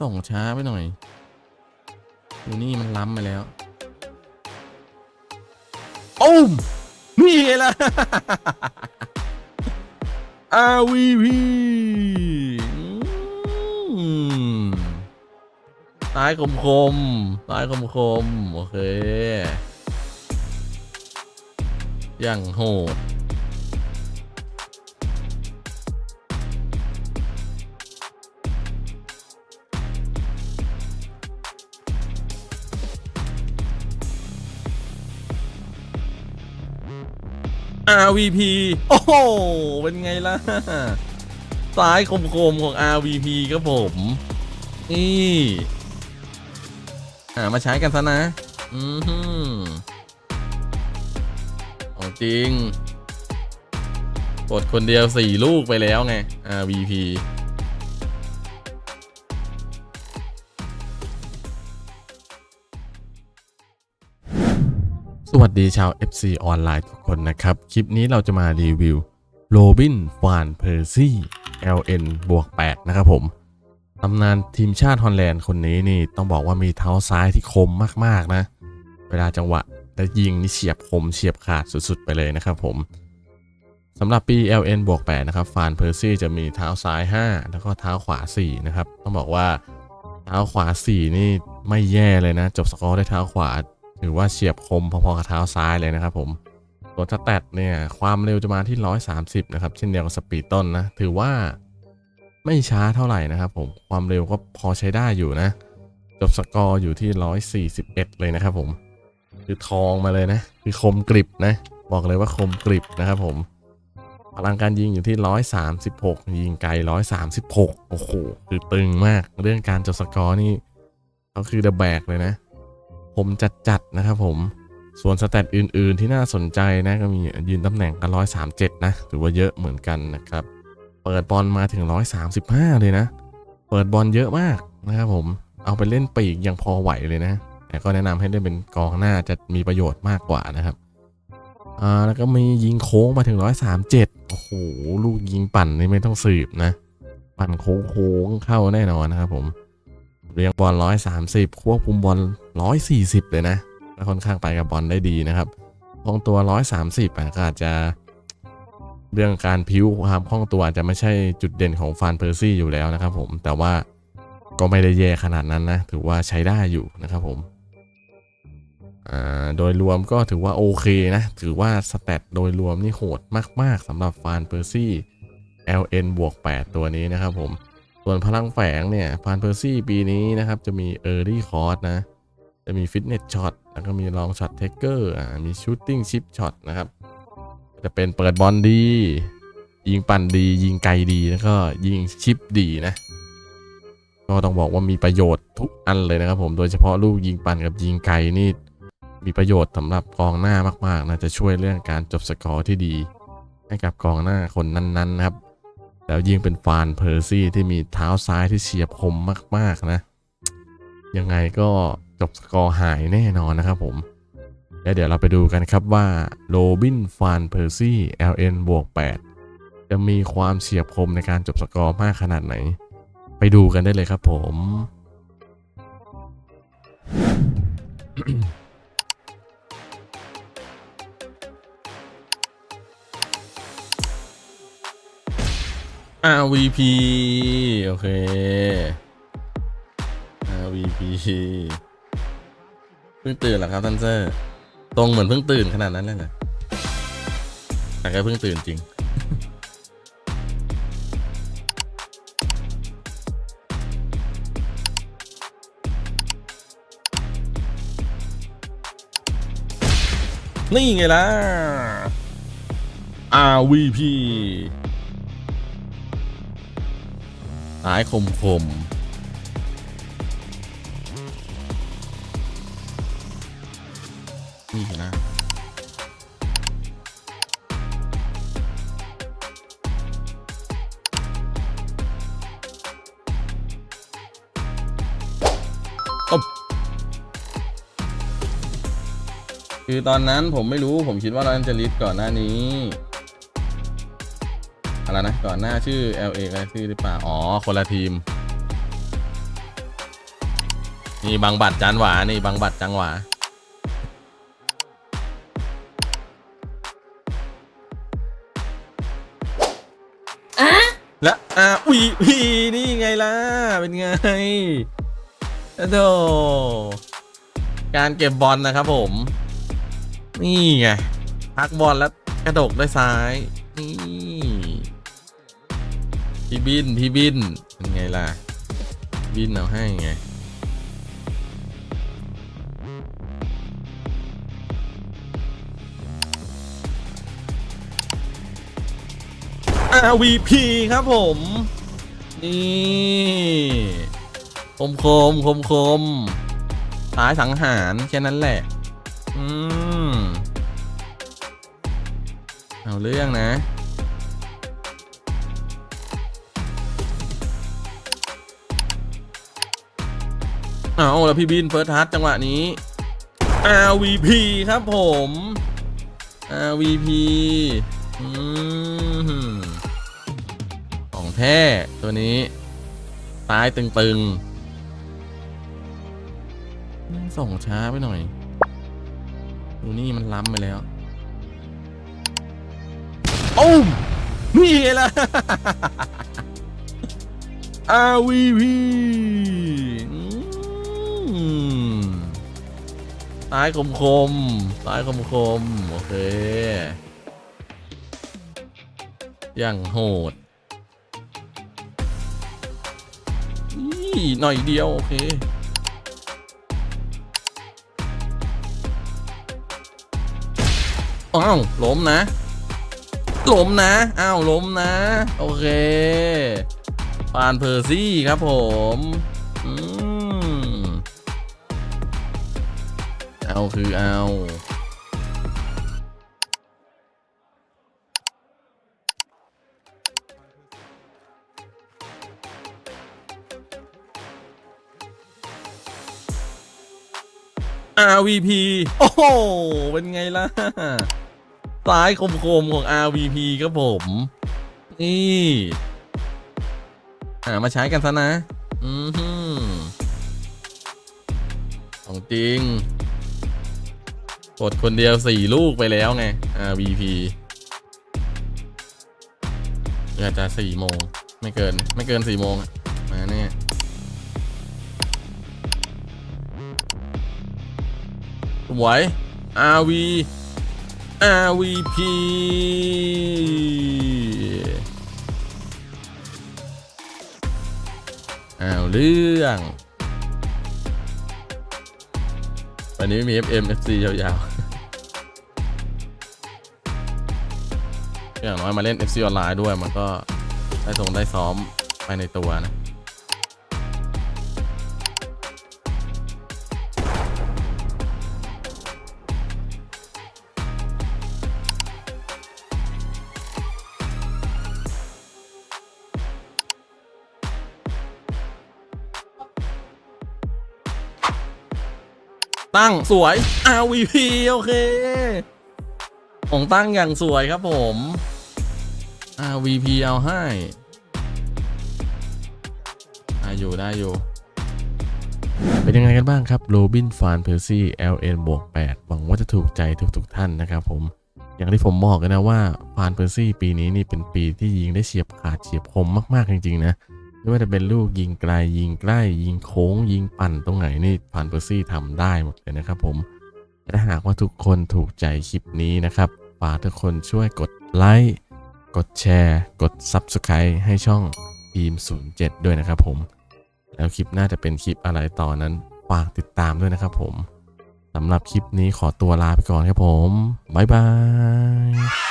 ส่งช้าไปหน่อยอยู่นี่มันล้ำไปแล้ว โอ้มนี่ไงล่ะ RVP อืมตายคมคมตายคมคมโอเค อย่างโหด RVP โอ้โห เป็นไงล่ะสายคมๆของ RVP ครับผม นี่หามาใช้กันซะนะ อือหือของจริง กดคนเดียวสี่ลูกไปแล้วไง RVP วัสดีชาว FC ออนไลน์ทุกคนนะครับ คลิปนี้เราจะมารีวิวโรบินฟานเพอร์ซี่ LN บวก8นะครับผมตำนานทีมชาติฮอลแลนด์คนนี้นี่ต้องบอกว่ามีเท้าซ้ายที่คมมากๆนะ เวลาจังหวะและยิงนี่เฉียบคมเฉียบขาดสุดๆไปเลยนะครับผมสำหรับปี LN บวก8นะครับฟานเพอร์ซี่จะมีเท้าซ้าย 5 แล้วก็เท้าขวา 4 นะครับ ต้องบอกว่าเท้าขวา 4 นี่ไม่แย่เลยนะ จบสกอร์ได้เท้าขวา ถือว่าเฉียบคมพอๆกับเท้าซ้ายเลยนะครับผมส่วนสแตทเนี่ยความเร็วจะมาที่ 130 นะครับ เช่นเดียวกับสปีดต้นนะ ถือว่าไม่ช้าเท่าไหร่นะครับผมความเร็วก็พอใช้ได้อยู่นะ จบสกอร์อยู่ที่ 141 เลยนะครับผมคือทองมาเลยนะ คือคมกริบนะ บอกเลยว่าคมกริบนะครับผมพลังการยิงอยู่ที่ 136 ยิงไกล 136 โอ้โห คือตึงมาก เรื่องการจบสกอร์นี่เขาคือเดอะแบกเลยนะ ผมจัดๆนะครับผมส่วนสแตทอื่น ๆ ที่น่าสนใจนะก็มียืนตำแหน่งกัน 137 นะถือว่าเยอะเหมือนกันนะครับ เปิดบอลมาถึง 135 เลยนะ เปิดบอลเยอะมากนะครับผมเอาไปเล่นปีกยังพอไหวเลยนะ แต่ก็แนะนำให้เล่นเป็นกองหน้าจะมีประโยชน์มากกว่านะครับอ่าแล้วก็มียิงโค้งมาถึง 137 โอ้โห ลูกยิงปั่นนี่ไม่ต้องสืบนะ ปั่นโค้งเข้าแน่นอนนะครับผม เรียงบอล130 ควบคุมบอล140 เลยนะแล้วค่อนข้างไปกับบอลได้ดีนะครับคล่องตัว 130อะก็อาจจะ เรื่องการพิ้วความคล่องตัวอาจจะไม่ใช่จุดเด่นของฟานเพอร์ซี่อยู่แล้วนะครับผม แต่ว่าก็ไม่ได้แย่ขนาดนั้นนะ ถือว่าใช้ได้อยู่นะครับผมโดยรวมก็ถือว่าโอเคนะ ถือว่าสเตตโดยรวมนี่โหดมาก ๆสำหรับฟานเพอร์ซี่ LN บวก8ตัวนี้นะครับผม ส่วนพลังแฝงเนี่ยฟานเพอร์ซี่ปีนี้นะครับ จะมี Early c o r s นะ จะมี Fitness Shot แล้วก็มี Long Shot Taker อ่ามี Shooting Chip Shot นะครับ จะเป็นเปิดบอลดี ยิงปั่นดี ยิงไกลดีแล้วก็ยิงชิปดีนะ ก็ต้องบอกว่ามีประโยชน์ทุกอันเลยนะครับผมโดยเฉพาะลูกยิงปั่นกับยิงไกลนี่มีประโยชน์สำหรับกองหน้ามากๆนะจะช่วยเรื่องการจบสกอร์ที่ดี ให้กับกองหน้าคนนั้นๆนะครับ แล้วยิ่งเป็นฟานเพอร์ซี่ที่มีเท้าซ้ายที่เฉียบคมมากๆนะ ยังไงก็จบสกอร์หายแน่นอนนะครับผม แล้วเดี๋ยวเราไปดูกันครับว่าโรบินฟานเพอร์ซี่ LN บวก8จะมีความเฉียบคมในการจบสกอร์มากขนาดไหน ไปดูกันได้เลยครับผม RVP โอเค RVP เพิ่งตื่นเหรอครับท่านเซอร์ตรงเหมือนเพิ่งตื่นขนาดนั้นเลยเหรอแต่ก็เพิ่งตื่นจริง นี่ไงล่ะ RVP สายคมคมนี่นะอ๊บคือตอนนั้นผมไม่รู้ผมคิดว่าเราจะลิสก่อนหน้านี้ อะไรนะก่อนหน้าชื่อ LA อะไรชื่อหรือเปล่าอ๋อคนละทีม นี่บางบัตรจานหวานี่บางบัตรจังหวาอะและอ่าวีพีนี่ไงล่ะ เป็นไงโอ้โธ่การเก็บบอลนะครับผม นี่ไงพักบอลแล้วกระดกด้วยซ้ายนี่ พี่บินพี่บินเป็นไงล่ะ บินเอาให้ไงอา RVP ครับผม นี่คมคมคมคมสายสังหารแค่นั้นแหละ อืม เอาเรื่องนะ เอาแล้วพี่บินเฟิร์สทัชจังหวะนี้ RVP ครับผม RVP อของแท้ตัวนี้ซ้ายตึงๆ ส่งช้าไปหน่อย ดูนี่มันล้ำไปแล้ว โอ้มนี่ไงล่ะ RVP อ ซ้ายคมคมซ้ายคมคมโอเค อย่างโหดนี่หน่อยเดียว โอเคอ้าวล้มนะล้มนะอ้าวล้มนะ โอเคปานเพอร์ซี่ครับผม อืม เอาคือเอา RVP โอ้โห เป็นไงล่ะ ซ้ายคมๆของ RVP ครับผม นี่ อ่า มาใช้กันซะนะ อือหือของจริงก ดคนเดียวสี่ลูกไปแล้วไง RVP อาจจะสี่โมง ไม่เกิน ไม่เกินสี่โมงมาแน่สวย RV RVP อ้าวเรื่อง วันนี้มี FM FC ยาวๆ อย่างน้อยมาเล่น FC ออนไลน์ด้วยมันก็ได้ส่งได้ซ้อมไปในตัวนะตั้งสวย RVP โอเค ของตั้งอย่างสวยครับผม RVP เอาให้ได้อยู่ได้อยู่ เป็นยังไงกันบ้างครับโรบินฟานเพอร์ซี่ LN บวก8หวังว่าจะถูกใจทุกๆท่านนะครับผม อย่างที่ผมบอกกันนะว่าฟานเพอร์ซี่ปีนี้นี่เป็นปีที่ยิงได้เฉียบขาดเฉียบคมมากๆจริงๆนะไม่ว่าจะเป็นลูกยิงไกลยิงใกล้ยิงโค้ง ยิงปั่นตรงไหนนี่ฟานเพอร์ซี่ทำได้หมดเลยนะครับผมถ้าหากว่าทุกคนถูกใจคลิปนี้นะครับฝากทุกคนช่วยกดไลค์ กดแชร์ กด Subscribe ให้ช่องทีม 07 ด้วยนะครับผม แล้วคลิปหน้าจะเป็นคลิปอะไรต่อนั้น ฝากติดตามด้วยนะครับผมสำหรับคลิปนี้ขอตัวลาไปก่อนครับผม บ๊ายบาย